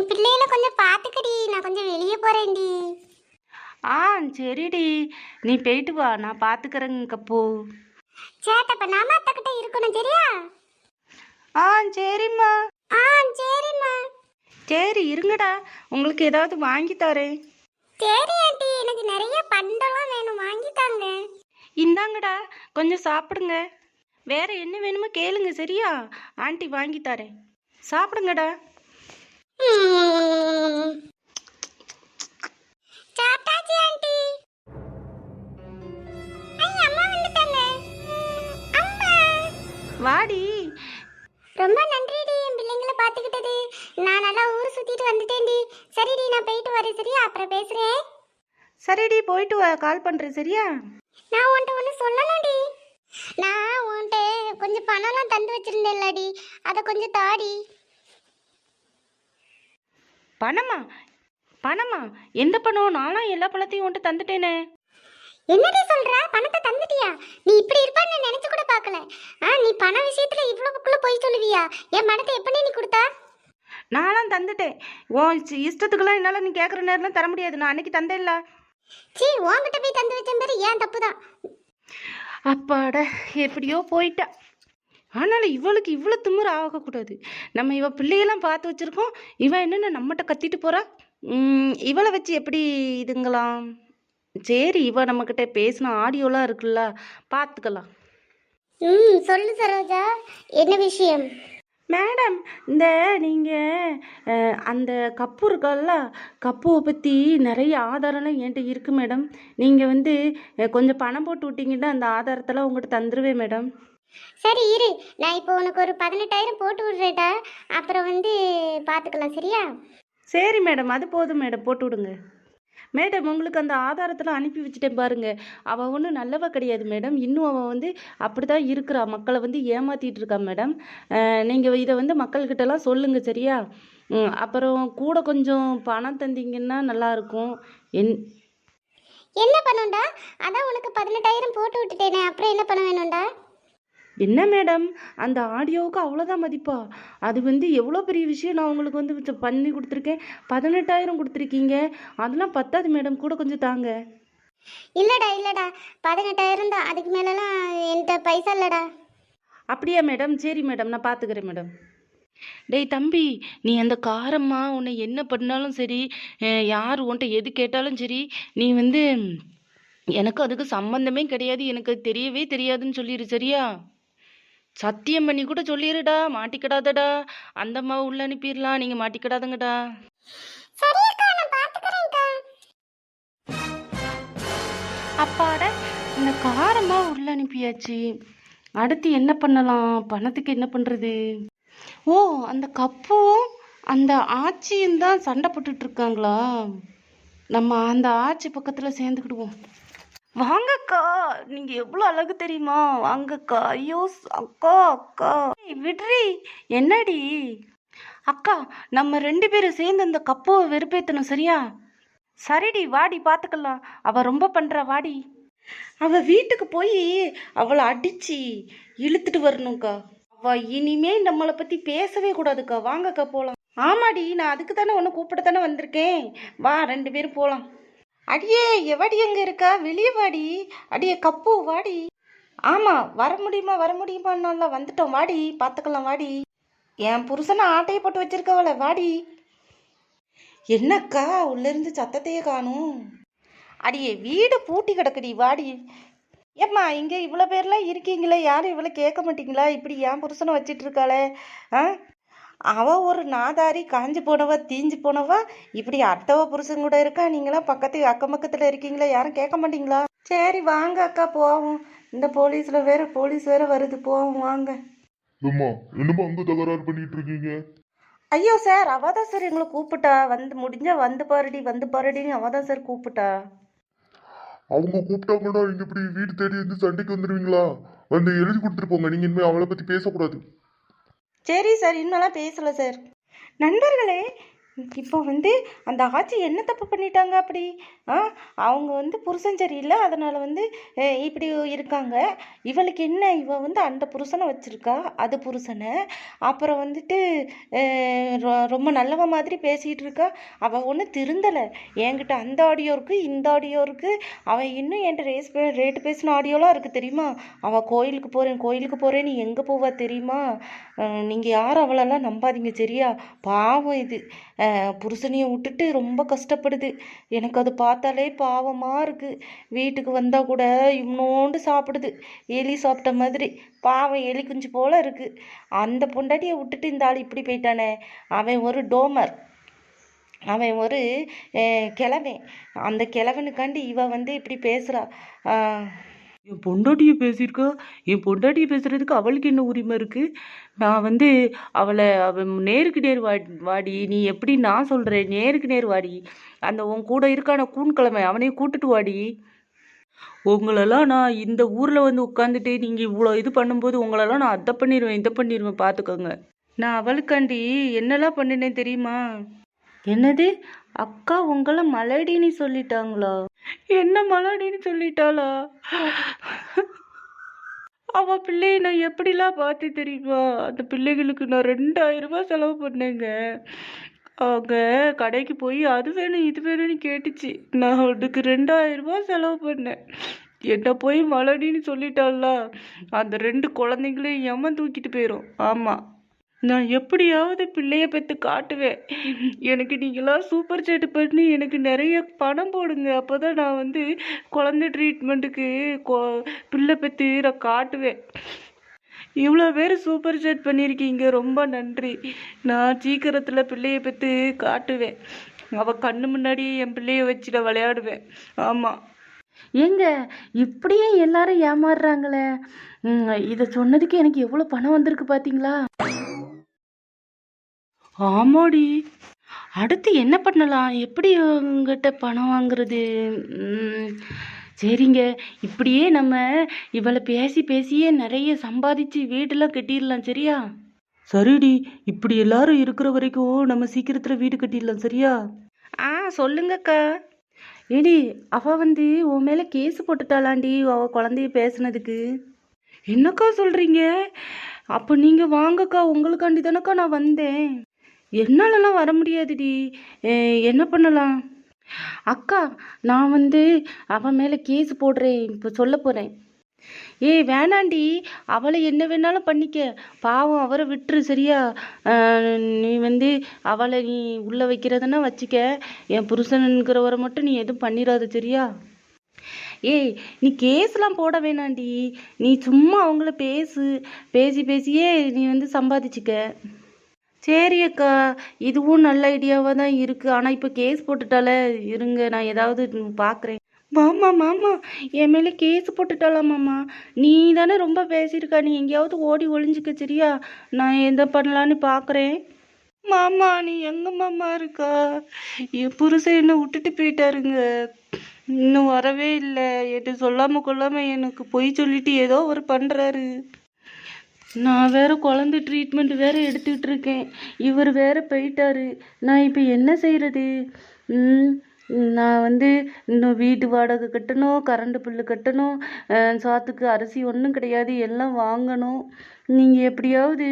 என் பிள்ளைகளை கொஞ்சம் பார்த்துக்கடி நான் கொஞ்சம் வெளியே போறேன்டி. ஆ சரிடி. நீ போயிட்டு வா. நான் பார்த்துக்கிறேங்க கப்பு. சேட்டப்ப நாம அத்தக்கிட்ட இருக்கணும் சரியா? ஆ சரிம்மா. ஆ சரிம்மா. சரி இருங்கடா. உங்களுக்கு ஏதாவது வாங்கி தரேன். சரி ஆண்டி. எனக்கு நிறைய பண்டெல்லாம் வேணும். வாங்கி தாங்க. இந்தாங்கடா. கொஞ்சம் சாப்பிடுங்க. வேற என்ன வேணுமோ கேளுங்க சரியா? ஆண்டி வாங்கி தரேன். சாப்பிடுங்கடா. வாடி. ரொம்ப நன்றிடி என் பிள்ளைங்களை பார்த்துக்கிட்டது. நான் நல்லா ஊர் சுத்திட்டு வந்துட்டேன்டி. சரிடி நான் போயிட்டு வரேன் சரியா? அப்புறம் பேசுறேன். சரிடி போயிட்டு வா கால் பண்ணுறேன் சரியா? நான் உன்கிட்ட ஒன்று சொல்லணும்டி. நான் உன்கிட்ட கொஞ்சம் பணம்லாம் தந்து வச்சிருந்தேன்லடி. அதை கொஞ்சம் தாடி. பணமா? பணமா? எந்த பணம்? நானும் எல்லா பணத்தையும் உன்ட்டு தந்துட்டேனே. என்னடி சொல்ற? பணத்தை தந்துட்டியா? நீ இப்படி இருப்பான்னு நினைச்சு கூட பார்க்கல. ஆ நீ பண விஷயத்துல இவ்வளவுக்குள்ள போய் சொல்லுவியா? என் பணத்தை எப்படி நீ கொடுத்தா? நானும் தந்துட்டேன். உன் இஷ்ட- இஷ்டத்துக்கெல்லாம் என்னால் நீ கேட்குற நேரம்லாம் தர முடியாது. நான் அன்னைக்கு தந்தேன்ல. சீ உன்கிட்ட போய் தந்து வச்ச பேரு. ஏன் தப்பு தான்? அப்பாட எப்படியோ போயிட்டா. ஆனாலும் இவளுக்கு இவ்வளோ திமிரு ஆகக்கூடாது. நம்ம இவ பிள்ளையெல்லாம் பார்த்து வச்சுருக்கோம். இவன் என்னென்ன நம்மகிட்ட கத்திட்டு போகிறா இவளை வச்சு எப்படி இதுங்களாம்? சரி இவ நம்மக்கிட்ட பேசின ஆடியோலாம் இருக்குல்ல பார்த்துக்கலாம். ம் சொல்லு சரோஜா என்ன விஷயம்? மேடம் இந்த நீங்கள் அந்த கப்பு இருக்கல்ல கப்புவை பற்றி நிறைய ஆதாரம்லாம் என்கிட்ட இருக்குது மேடம். நீங்கள் வந்து கொஞ்சம் பணம் போட்டு விட்டீங்கன்னா அந்த ஆதாரத்தெல்லாம் உங்கள்கிட்ட தந்துடுவேன் மேடம். சரி இரு. நான் இப்போ உனக்கு ஒரு பதினெட்டாயிரம் போட்டு விடுறேடா அப்புறம் வந்து பார்த்துக்கலாம் சரியா? சரி மேடம். அது போதும் மேடம். போட்டு விடுங்க. மேடம் உங்களுக்கு அந்த ஆதாரத்தில் அனுப்பி வச்சுட்டேன் பாருங்க. அவள் ஒன்றும் நல்லவ கிடையாது மேடம். இன்னும் அவள் வந்து அப்படி தான் இருக்கிறா. மக்களை வந்து ஏமாத்திட்டு இருக்கா மேடம். நீங்கள் இதை வந்து மக்கள்கிட்டலாம் சொல்லுங்கள் சரியா? அப்புறம் கூட கொஞ்சம் பணம் தந்தீங்கன்னா நல்லாயிருக்கும். என் என்ன பண்ணுண்டா அதான் உனக்கு பதினெட்டாயிரம் போட்டு விட்டுட்டேனே. அப்புறம் என்ன பண்ண வேணும்டா? என்ன மேடம் அந்த ஆடியோவுக்கு அவ்வளோதான் மதிப்பா? அது வந்து எவ்வளோ பெரிய விஷயம்? நான் உங்களுக்கு வந்து பண்ணி கொடுத்துருக்கேன். பதினெட்டாயிரம் கொடுத்துருக்கீங்க. அதெல்லாம் பத்தாது மேடம் கூட கொஞ்சம் தாங்க. இல்லடா இல்லடா. பதினெட்டாயிரம் தான். அதுக்கு மேலலாம் என்கிட்ட பைசா இல்லடா. அப்படியா மேடம் சரி மேடம் நான் பார்த்துக்கிறேன் மேடம் டேய் தம்பி நீ அந்த காரம்மா உன்னை என்ன பண்ணாலும் சரி யார் உன்கிட்ட எது கேட்டாலும் சரி நீ வந்து எனக்கு அதுக்கு சம்பந்தமே கிடையாது. எனக்கு அது தெரியவே தெரியாதுன்னு சொல்லிடு சரியா? சத்தியம் பண்ணி கூட சொல்லிடுடா மாட்டிக்கிடாதடா. அந்த அம்மாவை உள்ள அனுப்பிடலாம் நீங்கள் மாட்டிக்கிடாதுங்கடா. அப்பாட இந்த காரமா உள்ள அனுப்பியாச்சு. அடுத்து என்ன பண்ணலாம்? பணத்துக்கு என்ன பண்றது? ஓ அந்த கப்பும் அந்த ஆச்சியும் தான் சண்டை போட்டுட்டு இருக்காங்களா? நம்ம அந்த ஆச்சி பக்கத்துல சேர்ந்துக்கிடுவோம். வாங்கக்கா நீங்க எவ்வளவு அழகு தெரியுமா? வாங்கக்கா ஐயோ அக்கா அக்கா. ஏய், விட்ரி என்னடி? அக்கா நம்ம ரெண்டு பேரும் சேர்ந்து அந்த கப்போவை வெறுப்பேத்தணும் சரியா? சரிடி வாடி பார்த்துக்கலாம் அவ ரொம்ப பண்ணுறா வாடி. அவ வீட்டுக்கு போய் அவளை அடிச்சு இழுத்துட்டு வரணும்க்கா. அவ இனிமே நம்மளை பத்தி பேசவே கூடாதுக்கா. வாங்கக்கா போலாம். ஆமாடி நான் அதுக்கு தானே ஒன்று கூப்பிட தானே வந்திருக்கேன். வா ரெண்டு பேரும் போலாம். அடியே எவடி எங்க இருக்கா? வெளியே வாடி. அடியே கப்பு வாடி. ஆமா வர முடியுமா வர முடியுமான்னால வந்துட்டோம். வாடி பார்த்துக்கலாம் வாடி. என் புருஷனை ஆட்டையை போட்டு வச்சிருக்கவள வாடி. என்னக்கா உள்ளேருந்து சத்தத்தையே காணும். அடியே வீடு பூட்டி கிடக்குடி வாடி. ஏம்மா இங்கே இவ்வளோ பேர்லாம் இருக்கீங்களே யாரும் இவ்வளோ கேட்க மாட்டீங்களா? இப்படி ஏன் புருஷனை வச்சிட்டு இருக்காளே ஆ? அவ ஒரு நாதாரி காஞ்சு போனவா தீஞ்சு போனவா இப்படி அடுத்தவ புருஷன் கூட இருக்கா? நீங்களாம் பக்கத்து அக்கம் பக்கத்தில் இருக்கீங்களா? யாரும் கேட்க மாட்டீங்களா? சரி வாங்க அக்கா போவோம். இந்த போலீஸில் வேற போலீஸ் வேற வருது. போவோம் வாங்க. ஏம்மா என்னம்மா அங்க தகராறு பண்ணிட்டு இருக்கீங்க? ஐயோ சார் அவ தான் சார் எங்களை கூப்பிட்டா. வந்து முடிஞ்சா வந்து பாருடி வந்து பாருடின்னு அவ தான் சார் கூப்பிட்டா. அவங்க கூப்பிட்டாங்கன்னா நீங்க இப்படி வீடு தேடி வந்து சண்டைக்கு வந்துடுவீங்களா வந்து எழுதி கொடுத்துட்டு போங்க. நீங்க இனிமே அவளை பத்தி பேசக்கூடாது. சரி சார் இன்னெல்லாம் பேசல சார். நண்பர்களே இப்போ வந்து அந்த ஆச்சி என்ன தப்பு பண்ணிட்டாங்க அப்படி? ஆ அவங்க வந்து புருஷன் சரியில்லை அதனால் வந்து இப்படி இருக்காங்க. இவளுக்கு என்ன? இவ வந்து அந்த புருஷனை வச்சுருக்கா அது புருஷனை. அப்புறம் வந்துட்டு ரொ- ரொம்ப நல்லவ மாதிரி பேசிகிட்டு இருக்கா. அவள் ஒன்றும் திருந்தலை. என்கிட்ட அந்த ஆடியோ இருக்குது இந்த ஆடியோ இருக்குது அவன் இன்னும் என்கிட்ட ரேஸ் பே ரேட்டு பேசின ஆடியோலாம் இருக்குது தெரியுமா? அவள் கோயிலுக்கு போகிறேன் கோயிலுக்கு போகிறேன் நீ எங்கே போவா தெரியுமா? நீங்கள் யாரும் அவளெல்லாம் நம்பாதீங்க சரியா? பாவம் இது. புருஷனையும் விட்டுட்டு ரொம்ப கஷ்டப்படுது. எனக்கு அது பார்த்தாலே பாவமாக இருக்குது வீட்டுக்கு வந்தால் கூட இன்னோண்டு சாப்பிடுது. எலி சாப்பிட்ட மாதிரி பாவம் எலி குஞ்சு போல் இருக்குது அந்த பொண்டாட்டியை விட்டுட்டு இந்த ஆள் இப்படி போயிட்டானே. அவன் ஒரு டோமர். அவன் ஒரு கிழவன். அந்த கிழவனுக்காண்டி இவ வந்து இப்படி பேசுகிறா என் பொண்டாட்டியை பேசியிருக்கா? என் பொண்டாட்டியை பேசுறதுக்கு அவளுக்கு என்ன உரிமை இருக்கு? நான் வந்து அவளை அவன் நேருக்கு நேர் வா வாடி நீ எப்படி நான் சொல்கிறேன் நேருக்கு நேர் வாடி. அந்த உன் கூட இருக்கான கூண்கிழமை அவனையும் கூட்டிட்டு வாடி. உங்களெல்லாம் நான் இந்த ஊரில் வந்து உட்காந்துட்டு நீங்கள் இவ்வளோ இது பண்ணும்போது உங்களெல்லாம் நான் அதை பண்ணிடுவேன் இதை பண்ணிடுவேன் பார்த்துக்கோங்க நான் அவளுக்காண்டி என்னெல்லாம் பண்ணினேன் தெரியுமா? என்னது? அக்கா உங்களை மலடின்னு சொல்லிட்டாங்களா? என்ன மலாடின்னு சொல்லிட்டாளா? அவ பிள்ளைய நான் எப்படிலாம் பார்த்து தெரியுமா? அந்த பிள்ளைகளுக்கு நான் ரெண்டாயிரம் ரூபாய் செலவு பண்ணேங்க. அவங்க கடைக்கு போய் அது வேணும் இது வேணும்னு கேட்டுச்சு. நான் அதுக்கு ரெண்டாயிரம் ரூபாய் செலவு பண்ணேன். என்ன போய் மலடின்னு சொல்லிட்டாளா? அந்த ரெண்டு குழந்தைங்களையும் எமன் தூக்கிட்டு போயிடும் ஆமாம் நான் எப்படியாவது பிள்ளைய பெற்று காட்டுவேன். எனக்கு நீங்களாம் சூப்பர் சேட்டு பண்ணி எனக்கு நிறைய பணம் போடுங்க. அப்போ தான் நான் வந்து குழந்தை ட்ரீட்மெண்ட்டுக்கு கொ பிள்ளை பெற்று நான் காட்டுவேன். இவ்வளோ பேர் சூப்பர் சேட் பண்ணியிருக்கீங்க. ரொம்ப நன்றி. நான் சீக்கிரத்தில் பிள்ளைய பெற்று காட்டுவேன். அவள் கண்ணு முன்னாடியே என் பிள்ளைய வச்சு நான் விளையாடுவேன். ஆமாம் ஏங்க இப்படியே எல்லாரும் ஏமாறுறாங்களே. இதை சொன்னதுக்கு எனக்கு எவ்வளோ பணம் வந்திருக்கு பார்த்தீங்களா ஆமாடி. அடுத்து என்ன பண்ணலாம்? எப்படி உங்ககிட்ட பணம் வாங்குறது? ம், சரிங்க. இப்படியே நம்ம இவளை பேசி பேசியே நிறைய சம்பாதிச்சு வீடெல்லாம் கட்டிடலாம் சரியா? சரிடி. இப்படி எல்லாரும் இருக்கிற வரைக்கும் நம்ம சீக்கிரத்தில் வீடு கட்டிடலாம் சரியா? ஆ சொல்லுங்கக்கா. ஏடி அவ வந்து உன் மேலே கேஸ் போட்டுட்டாளாண்டி அவ குழந்தைய பேசுனதுக்கு. என்னக்கா சொல்கிறீங்க அப்போ நீங்கள் வாங்கக்கா உங்களுக்காண்டி தானக்கா நான் வந்தேன். என்னாலலாம் வர முடியாதுடி. என்ன பண்ணலாம்? அக்கா நான் வந்து அவன் மேலே கேஸ் போடுறேன். இப்போ சொல்ல போகிறேன் ஏய் வேணாண்டி. அவளை என்ன வேணாலும் பண்ணிக்க. பாவம் அவரை விட்டுரு சரியா? நீ வந்து அவளை நீ உள்ளே வைக்கிறதுனா வச்சுக்க. என் புருஷனுங்கிறவரை மட்டும் நீ எதுவும் பண்ணிடாத சரியா? ஏய் நீ கேஸ்லாம் போட வேணாண்டி. நீ சும்மா அவங்கள பேசு. பேசி பேசியே நீ வந்து சம்பாதிச்சுக்க. சரி அக்கா இதுவும் நல்ல ஐடியாவாக தான் இருக்குது ஆனால் இப்போ கேஸ் போட்டுட்டால இருங்க நான் ஏதாவது பார்க்குறேன் மாமா மாமா என் மேலே கேஸ் போட்டுட்டாளா மாமா? நீ தானே ரொம்ப பேசியிருக்கா. நீ எங்கேயாவது ஓடி ஒளிஞ்சிக்க சரியா? நான் எந்த பண்ணலான்னு பார்க்குறேன் மாமா நீ எங்கே மாமா இருக்கா? என் புருஷன் என்னை விட்டுட்டு போயிட்டாருங்க. இன்னும் வரவே இல்லை. என்கிட்ட சொல்லாமல் கொள்ளாமல் எனக்கு பொய் சொல்லிட்டு ஏதோ ஒரு பண்ணுறாரு நான் வேற குழந்தை ட்ரீட்மெண்ட் வேற எடுத்துக்கிட்டு இருக்கேன். இவர் வேற போயிட்டாரு. நான் இப்போ என்ன செய்கிறது ம், நான் வந்து இன்னும் வீட்டு வாடகை கட்டணும் கரண்ட் பில்லு கட்டணும் சாத்துக்கு அரிசி ஒன்றும் கிடையாது எல்லாம் வாங்கணும். நீங்கள் எப்படியாவது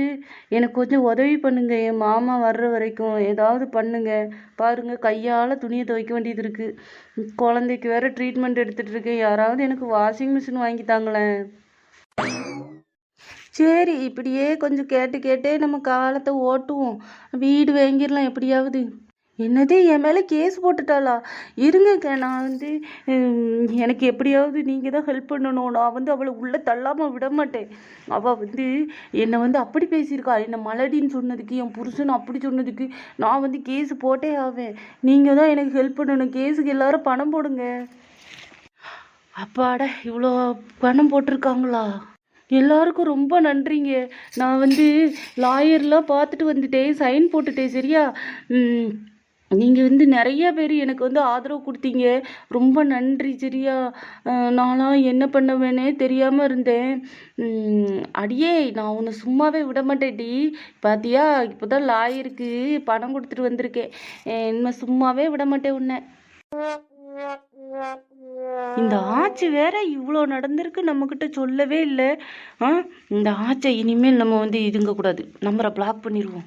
எனக்கு கொஞ்சம் உதவி பண்ணுங்கள் என் மாமா வர்ற வரைக்கும் ஏதாவது பண்ணுங்கள் பாருங்கள் கையால் துணியை துவைக்க வேண்டியது இருக்குது குழந்தைக்கு வேறு ட்ரீட்மெண்ட் எடுத்துகிட்டு இருக்கேன். யாராவது எனக்கு வாஷிங் மிஷின் வாங்கி தாங்களேன். சரி இப்படியே கொஞ்சம் கேட்டு கேட்டே நம்ம காலத்தை ஓட்டுவோம். வீடு வாங்கிடலாம் எப்படியாவது. என்னது என் மேலே கேஸ் போட்டுட்டாளா? இருங்கக்க நான் வந்து எனக்கு எப்படியாவது நீங்கள் தான் ஹெல்ப் பண்ணணும். நான் வந்து அவளை உள்ளே தள்ளாமல் விட மாட்டேன். அவள் வந்து என்னை வந்து அப்படி பேசியிருக்கா. என்னை மலடின்னு சொன்னதுக்கு என் புருஷன் அப்படி சொன்னதுக்கு நான் வந்து கேஸ் போட்டே ஆவேன். நீங்கள் தான் எனக்கு ஹெல்ப் பண்ணணும். கேஸுக்கு எல்லாரும் பணம் போடுங்க. அப்பாடா இவ்வளோ பணம் போட்டிருக்காங்களா? எல்லாருக்கும் ரொம்ப நன்றிங்க. நான் வந்து லாயர்லாம் பார்த்துட்டு வந்துட்டேன். சைன் போட்டுட்டேன். சரியா? நீங்கள் வந்து நிறைய பேர் எனக்கு வந்து ஆதரவு கொடுத்தீங்க. ரொம்ப நன்றி. சரியா? அஹ் நான்லாம் என்ன பண்ணுவேனே தெரியாமல் இருந்தேன். அடியே நான் உன்னை சும்மாவே விட மாட்டேன்டி பாத்தியா? இப்போ தான் லாயருக்கு பணம் கொடுத்துட்டு வந்திருக்கேன். இன்னும் இனிமே சும்மாவே விட மாட்டேன் உன்னை. இந்த ஆட்சி வேற இவ்வளோ நடந்திருக்கு நம்மக்கிட்ட சொல்லவே இல்லை. ஆ இந்த ஆச்சை இனிமேல் நம்ம வந்து இதுங்க கூடாது. நம்பரை பிளாக் பண்ணிடுவோம்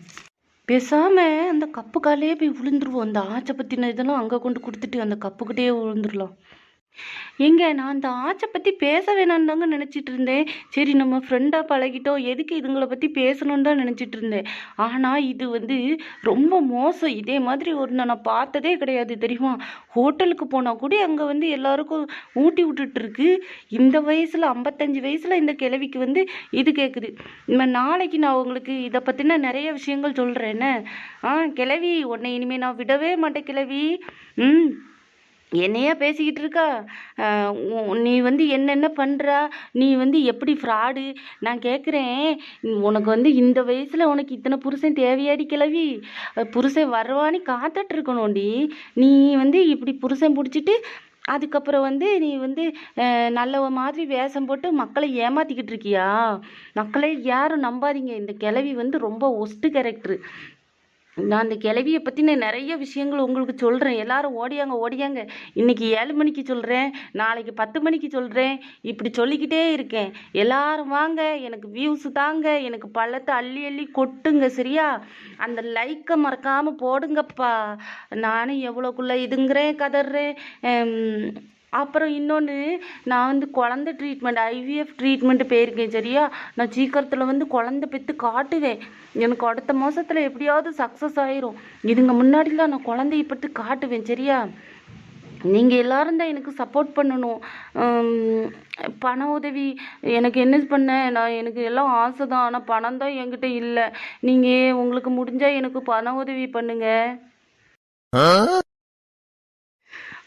பேசாம அந்த கப்பு காலையே போய் விழுந்துருவோம் அந்த ஆச்சை பற்றின இதெல்லாம் அங்கே கொண்டு கொடுத்துட்டு அந்த கப்புக்கிட்டே விழுந்துடலாம் ஏங்க நான் அந்த ஆச்சை பற்றி பேச வேணான்னு தாங்க நினச்சிட்டு இருந்தேன். சரி நம்ம ஃப்ரெண்டாக பழகிட்டோம். எதுக்கு இதுங்களை பற்றி பேசணும்னு தான் நினச்சிட்டு இருந்தேன். ஆனால் இது வந்து ரொம்ப மோசம். இதே மாதிரி ஒரு நான் பார்த்ததே கிடையாது தெரியுமா? ஹோட்டலுக்கு போனால் கூட அங்கே வந்து எல்லாருக்கும் ஊட்டி விட்டுட்டு இருக்கு. இந்த வயசில் ஐம்பத்தஞ்சு வயசில் இந்த கிழவிக்கு வந்து இது கேட்குது நாளைக்கு நான் உங்களுக்கு இதை பற்றின நிறைய விஷயங்கள் சொல்கிறேன் என்ன? ஆ கிழவி உன்னை இனிமேல் நான் விடவே மாட்டேன் கிழவி. ம் என்னையா பேசிக்கிட்டு இருக்கா? நீ வந்து என்னென்ன பண்ணுறா நீ வந்து எப்படி ஃப்ராடு நான் கேட்குறேன் உனக்கு வந்து இந்த வயசில் உனக்கு இத்தனை புருஷன் தேவையாடி கிளவி புருஷன் வருவான்னு காத்துட்டு இருக்கணும்டி நீ வந்து இப்படி புருஷன் பிடிச்சிட்டு அதுக்கப்புறம் வந்து நீ வந்து நல்ல மாதிரி வேஷம் போட்டு மக்களை ஏமாத்திக்கிட்டு இருக்கியா? மக்களை யாரும் நம்பாதீங்க. இந்த கிழவி வந்து ரொம்ப ஒஸ்ட்டு கேரக்டரு நான் அந்த கிளவியை பற்றின நிறைய விஷயங்கள் உங்களுக்கு சொல்கிறேன் எல்லாரும் ஓடியாங்க ஓடியாங்க. இன்னைக்கு ஏழு மணிக்கு சொல்கிறேன் நாளைக்கு பத்து மணிக்கு சொல்கிறேன் இப்படி சொல்லிக்கிட்டே இருக்கேன். எல்லாரும் வாங்க எனக்கு வியூஸ் தாங்க. எனக்கு பள்ளத்தை அள்ளி அள்ளி கொட்டுங்க சரியா? அந்த லைக்கை மறக்காமல் போடுங்கப்பா. நானும் எவ்வளோக்குள்ளே இதுங்கிறேன் கதறேன். அப்புறம் இன்னொன்று நான் வந்து குழந்தை ட்ரீட்மெண்ட் ஐவிஎஃப் ட்ரீட்மெண்ட் போயிருக்கேன் சரியா? நான் சீக்கிரத்தில் வந்து குழந்தை பெற்று காட்டுவேன். எனக்கு அடுத்த மாதத்தில் எப்படியாவது சக்ஸஸ் ஆயிரும். இதுங்க முன்னாடிலாம் நான் குழந்தைய பெற்று காட்டுவேன் சரியா? நீங்கள் எல்லாரும் தான் எனக்கு சப்போர்ட் பண்ணணும். பண உதவி எனக்கு என்ன பண்ண? நான் எனக்கு எல்லாம் ஆசை தான். ஆனால் பணம் தான் என்கிட்ட இல்லை. நீங்கள் உங்களுக்கு முடிஞ்சால் எனக்கு பண உதவி பண்ணுங்கள்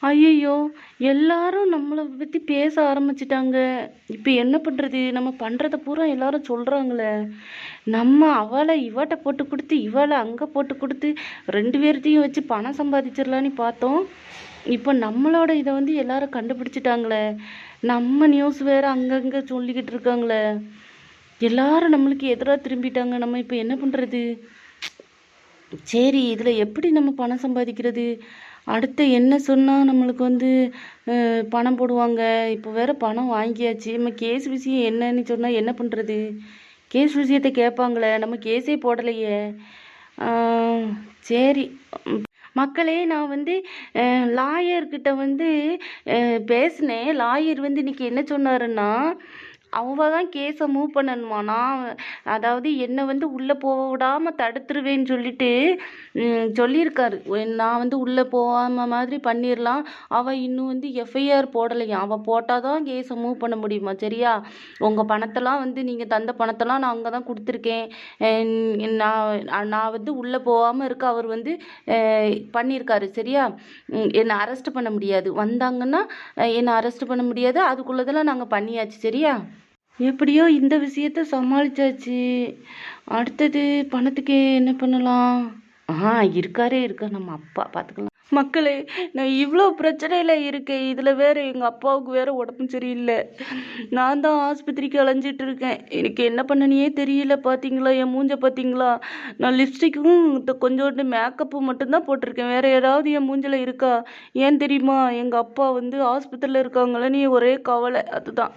ஐயையோ எல்லாரும் நம்மளை பற்றி பேச ஆரம்பிச்சிட்டாங்க. இப்போ என்ன பண்ணுறது நம்ம பண்ணுறத பூரா எல்லாரும் சொல்கிறாங்களே நம்ம அவளை இவட்ட போட்டு கொடுத்து இவளை அங்கே போட்டு கொடுத்து ரெண்டு பேர்த்தையும் வச்சு பணம் சம்பாதிச்சிடலான்னு பார்த்தோம். இப்போ நம்மளோட இதை வந்து எல்லாரும் கண்டுபிடிச்சிட்டாங்களே. நம்ம நியூஸ் வேறு அங்கங்கே சொல்லிக்கிட்டு இருக்காங்களே. எல்லாரும் நம்மளுக்கு எதிராக திரும்பிட்டாங்க. நம்ம இப்போ என்ன பண்ணுறது சரி இதில் எப்படி நம்ம பணம் சம்பாதிக்கிறது? அடுத்து என்ன சொன்னால் நம்மளுக்கு வந்து பணம் போடுவாங்க. இப்போ வேறு பணம் வாங்கியாச்சு. நம்ம கேஸ் விஷயம் என்னன்னு சொன்னால் என்ன பண்ணுறது கேஸ் விஷயத்தை கேட்பாங்களே. நம்ம கேஸே போடலையே. சரி. மக்களே நான் வந்து லாயர்கிட்ட வந்து பேசினேன். லாயர் வந்து இன்னைக்கு என்ன சொன்னாருன்னா அவ தான் கேஸை மூவ் பண்ணணுமா நான் அதாவது என்னை வந்து உள்ளே போக விடாமல் தடுத்துருவேன்னு சொல்லிட்டு சொல்லியிருக்காரு. நான் வந்து உள்ளே போகாம மாதிரி பண்ணிடலாம் அவள் இன்னும் வந்து எஃப்ஐஆர் போடலையா? அவள் போட்டால் தான் கேஸை மூவ் பண்ண முடியுமா? சரியா? உங்கள் பணத்தெல்லாம் வந்து நீங்கள் தந்த பணத்தெல்லாம் நான் அங்கே தான் கொடுத்துருக்கேன் நான் நான் வந்து உள்ளே போகாமல் இருக்க அவர் வந்து பண்ணியிருக்காரு. சரியா? என்னை அரெஸ்ட் பண்ண முடியாது. வந்தாங்கன்னா என்னை அரெஸ்ட் பண்ண முடியாது. அதுக்குள்ளதெல்லாம் நாங்கள் பண்ணியாச்சு. சரியா? எப்படியோ இந்த விஷயத்த சமாளிச்சாச்சு. அடுத்தது பணத்துக்கு என்ன பண்ணலாம்? ஆ இருக்காரே இருக்கா நம்ம அப்பா பார்த்துக்கலாம். மக்களே நான் இவ்வளோ பிரச்சனையில் இருக்கேன். இதில் வேறு எங்கள் அப்பாவுக்கு வேற உடம்பு சரியில்லை. நான் தான் ஆஸ்பத்திரிக்கு அலைஞ்சிட்டு இருக்கேன். எனக்கு என்ன பண்ணனியே தெரியல. பார்த்தீங்களா? என் மூஞ்ச பார்த்தீங்களா? நான் லிப்ஸ்டிக்கும் கொஞ்சோண்டு மேக்கப்பு மட்டும்தான் போட்டிருக்கேன். வேறு ஏதாவது என் மூஞ்சில் இருக்கா? ஏன் தெரியுமா? எங்கள் அப்பா வந்து ஆஸ்பத்திரியில் இருக்காங்களே நீ ஒரே கவலை. அதுதான்.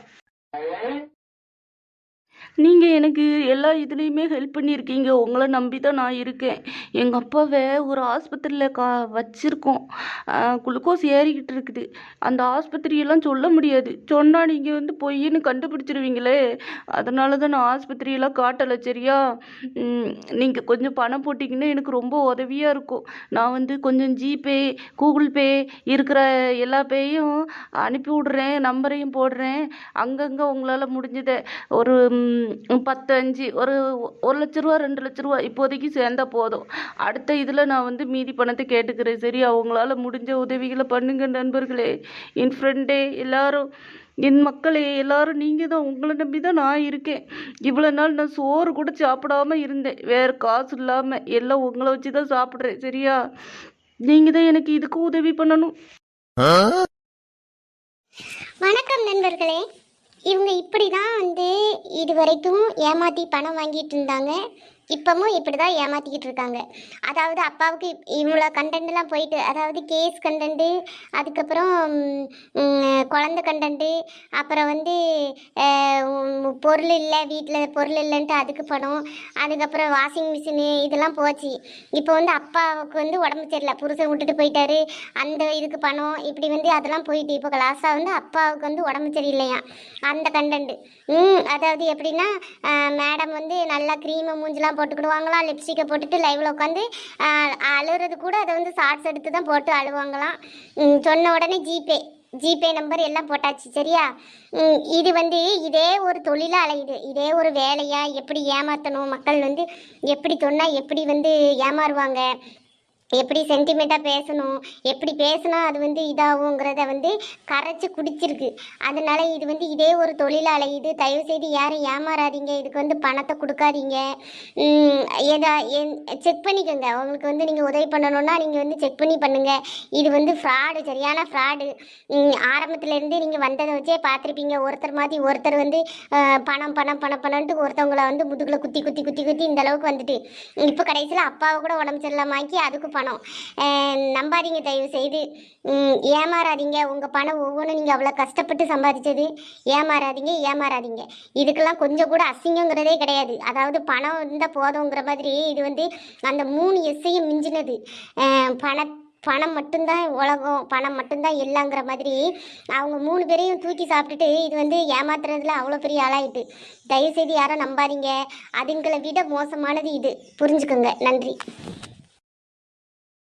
நீங்கள் எனக்கு எல்லா இதுலேயுமே ஹெல்ப் பண்ணியிருக்கீங்க. உங்களை நம்பி தான் நான் இருக்கேன். எங்கள் அப்பாவை ஒரு ஆஸ்பத்திரியில் கா வச்சுருக்கோம். குளுக்கோஸ் ஏறிக்கிட்டு இருக்குது. அந்த ஆஸ்பத்திரியெல்லாம் சொல்ல முடியாது. சொன்னால் நீங்கள் வந்து பொய்ன்னு கண்டுபிடிச்சிருவீங்களே. அதனால தான் நான் ஆஸ்பத்திரியெல்லாம் காட்டலை சரியா? நீங்கள் கொஞ்சம் பணம் போட்டிங்கன்னா எனக்கு ரொம்ப உதவியாக இருக்கும். நான் வந்து கொஞ்சம் ஜிபே கூகுள் பே இருக்கிற எல்லா பேயும் அனுப்பி விட்றேன் நம்பரையும் போடுறேன். அங்கங்கே உங்களால் முடிஞ்சதை. ஒரு பத்து அஞ்சு ஒரு ஒரு லட்ச ரூபா ரெண்டு லட்ச ரூபா இப்போதைக்கு சேர்ந்தா போதும். அடுத்த இதில் நான் வந்து மீதி பணத்தை கேட்டுக்கிறேன். சரி அவங்களால முடிஞ்ச உதவிகளை பண்ணுங்க நண்பர்களே. என் ஃப்ரெண்டே எல்லாரும் என் மக்களே எல்லாரும் நீங்கள் தான். உங்களை நம்பி தான் நான் இருக்கேன். இவ்வளோ நாள் நான் சோறு கூட சாப்பிடாம இருந்தேன். வேறு காசு இல்லாமல் எல்லாம் உங்களை வச்சு தான் சாப்பிட்றேன். சரியா? நீங்கள் தான் எனக்கு இதுக்கு உதவி பண்ணணும். வணக்கம் நண்பர்களே. இவங்க இப்படி தான் வந்து இது வரைக்கும் ஏமாற்றி பணம் வாங்கிட்டு இருந்தாங்க. இப்பவும் இப்படி தான் ஏமாற்றிக்கிட்டு இருக்காங்க. அதாவது அப்பாவுக்கு இவ்வளோ கண்டென்ட்லாம் போயிட்டு அதாவது கேஸ் கண்டென்ட்டு அதுக்கப்புறம் குழந்த குழந்தை கண்டென்ட்டு அப்புறம் வந்து பொருள் இல்லை வீட்டில் பொருள் இல்லைன்ட்டு அதுக்கு பணம் அதுக்கப்புறம் வாஷிங் மிஷினு இதெல்லாம் போச்சு. இப்போ வந்து அப்பாவுக்கு வந்து உடம்பு சரியில்லை புருஷன் விட்டுட்டு போயிட்டாரு அந்த இதுக்கு பணம் இப்படி வந்து அதெல்லாம் போயிட்டு இப்போ லாஸ்ட்டாக வந்து அப்பாவுக்கு வந்து உடம்பு சரியில்லையா அந்த கண்டென்ட்டு அதாவது எப்படின்னா மேடம் வந்து நல்லா க்ரீமை மூஞ்சிலாம் போட்டுக்கிடுவாங்களாம் லிப்ஸ்டிக்கை போட்டுட்டு லைவில் உட்காந்து அழுகிறது கூட அதை வந்து ஷார்ட்ஸ் எடுத்து தான் போட்டு அழுவாங்களாம். சொன்ன உடனே ஜிபே. ஜிபே நம்பர் எல்லாம் போட்டாச்சு சரியா? இது வந்து இதே ஒரு தொழிலாக அலையுது. இதே ஒரு வேலையாக எப்படி ஏமாற்றணும் மக்கள் வந்து எப்படி சொன்னால் எப்படி வந்து ஏமாறுவாங்க? எப்படி சென்டிமெண்ட்டாக பேசணும் எப்படி பேசினா அது வந்து இதாகுங்கிறத வந்து கரைச்சி குடிச்சிருக்கு. அதனால இது வந்து இதே ஒரு தொழிலாளி இது. தயவு செய்து யாரும் ஏமாறாதீங்க. இதுக்கு வந்து பணத்தை கொடுக்காதீங்க. உம், என் செக் பண்ணிக்கோங்க. உங்களுக்கு வந்து நீங்கள் உதவி பண்ணணும்னா நீங்கள் வந்து செக் பண்ணி பண்ணுங்கள் இது வந்து ஃப்ராடு சரியான ஃப்ராடு ஆரம்பத்துலேருந்து நீங்கள் வந்ததை வச்சே பார்த்துருப்பீங்க. ஒருத்தர் மாதிரி ஒருத்தர் வந்து பணம் பணம் பணம் பணம்ட்டு ஒருத்தவங்களை வந்து முதுகில் குத்தி குத்தி குத்தி குத்தி இந்த அளவுக்கு வந்துட்டு. இப்போ கடைசியில் அப்பாவை கூட உடம்பு சரியில்லாமாக்கி அதுக்கு பணம். நம்பாதீங்க தயவு செய்து ஏமாறாதீங்க. உங்கள் பணம் ஒவ்வொன்றும் நீங்கள் அவ்வளோ கஷ்டப்பட்டு சம்பாதிச்சது. ஏமாறாதீங்க ஏமாறாதீங்க. இதுக்கெல்லாம் கொஞ்சம் கூட அசிங்கங்கிறதே கிடையாது. அதாவது பணம் இருந்தால் போதுங்கிற மாதிரி இது வந்து அந்த மூணு எஸ்ஸையும் மிஞ்சினது. பண பணம் மட்டும்தான் உலகம் பணம் மட்டும்தான் இல்லைங்கிற மாதிரி அவங்க மூணு பேரையும் தூக்கி சாப்பிட்டுட்டு இது வந்து ஏமாத்துறதுல அவ்வளோ பெரிய ஆளாயிட்டு. தயவுசெய்து யாரும் நம்பாதீங்க. அதுங்களை விட மோசமானது இது. புரிஞ்சுக்கோங்க. நன்றி.